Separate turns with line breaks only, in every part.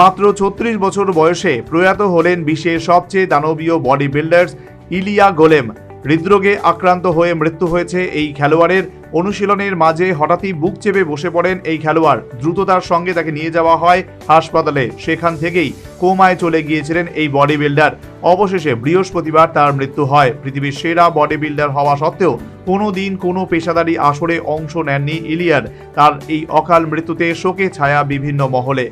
মাত্র ছত্রিশ বছর বয়সে প্রয়াত হলেন বিশ্বের সবচেয়ে দানবীয় বডি বিল্ডার্স ইলিয়া গোলেম। হৃদরোগে আক্রান্ত হয়ে মৃত্যু হয়েছে এই খেলোয়াড়ের। অনুশীলনের মাঝে হঠাৎই বুক চেপে বসে পড়েন এই খেলোয়াড়। দ্রুততার সঙ্গে তাকে নিয়ে যাওয়া হয় হাসপাতালে। সেখান থেকেই কোমায় চলে গিয়েছিলেন এই বডি বিল্ডার অবশেষে বৃহস্পতিবার তার মৃত্যু হয়। পৃথিবীর সেরা বডি বিল্ডার হওয়া সত্ত্বেও কোনো দিন কোনো পেশাদারি আসরে অংশ নেননি ইলিয়ার। তার এই অকাল মৃত্যুতে শোকে ছায়া বিভিন্ন মহলে।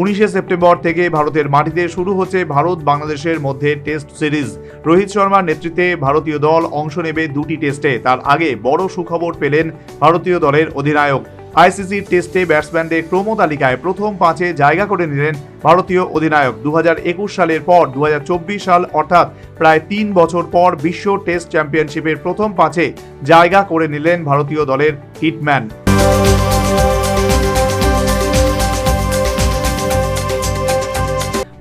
উনিশে সেপ্টেম্বর থেকে ভারতের মাটিতে শুরু হচ্ছে ভারত বাংলাদেশের মধ্যে টেস্ট সিরিজ। রোহিত শর্মার নেতৃত্বে ভারতীয় দল অংশ নেবে দুটি টেস্টে। তার আগে বড় সুখবর পেলেন ভারতীয় দলের অধিনায়ক। আইসিসি টেস্টে ব্যাটসম্যানদের ক্রম তালিকায় প্রথম পাঁচে জায়গা করে নিলেন ভারতীয় অধিনায়ক। দু হাজার একুশ সালের পর দু হাজার চব্বিশ সাল অর্থাৎ প্রায় তিন বছর পর বিশ্ব টেস্ট চ্যাম্পিয়নশিপের প্রথম পাঁচে জায়গা করে নিলেন ভারতীয় দলের হিটম্যান।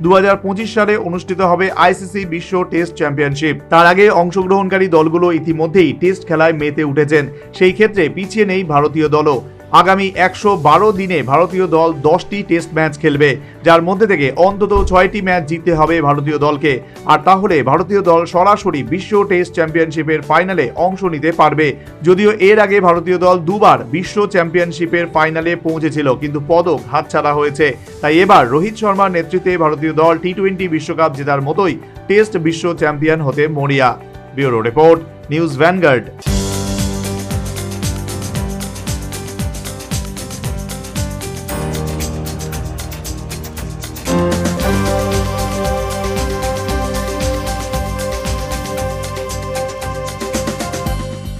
দু হাজার পঁচিশ সালে অনুষ্ঠিত হবে আইসিসি বিশ্ব টেস্ট চ্যাম্পিয়নশিপ। তার আগে অংশগ্রহণকারী দলগুলো ইতিমধ্যেই টেস্ট খেলায় মেতে উঠেছেন। সেই ক্ষেত্রে পিছিয়ে নেই ভারতীয় দলও। আগামী একশো বারো দিনে ভারতীয় দল দশটি টেস্ট ম্যাচ খেলবে, যার মধ্যে থেকে অন্তত ছয়টি ম্যাচ জিততে হবে ভারতীয় দলকে। আর তাহলে ভারতীয় দল সরাসরি বিশ্ব টেস্ট চ্যাম্পিয়নশিপের ফাইনালে অংশ নিতে পারবে। যদিও এর আগে ভারতীয় দল দুবার বিশ্ব চ্যাম্পিয়নশিপের ফাইনালে পৌঁছেছিল, কিন্তু পদক হাতছাড়া হয়েছে। তাই এবার রোহিত শর্মার নেতৃত্বে ভারতীয় দল টি টোয়েন্টি বিশ্বকাপ জেতার মতোই টেস্ট বিশ্ব চ্যাম্পিয়ন হতে মরিয়া। Bureau report, news Vanguard.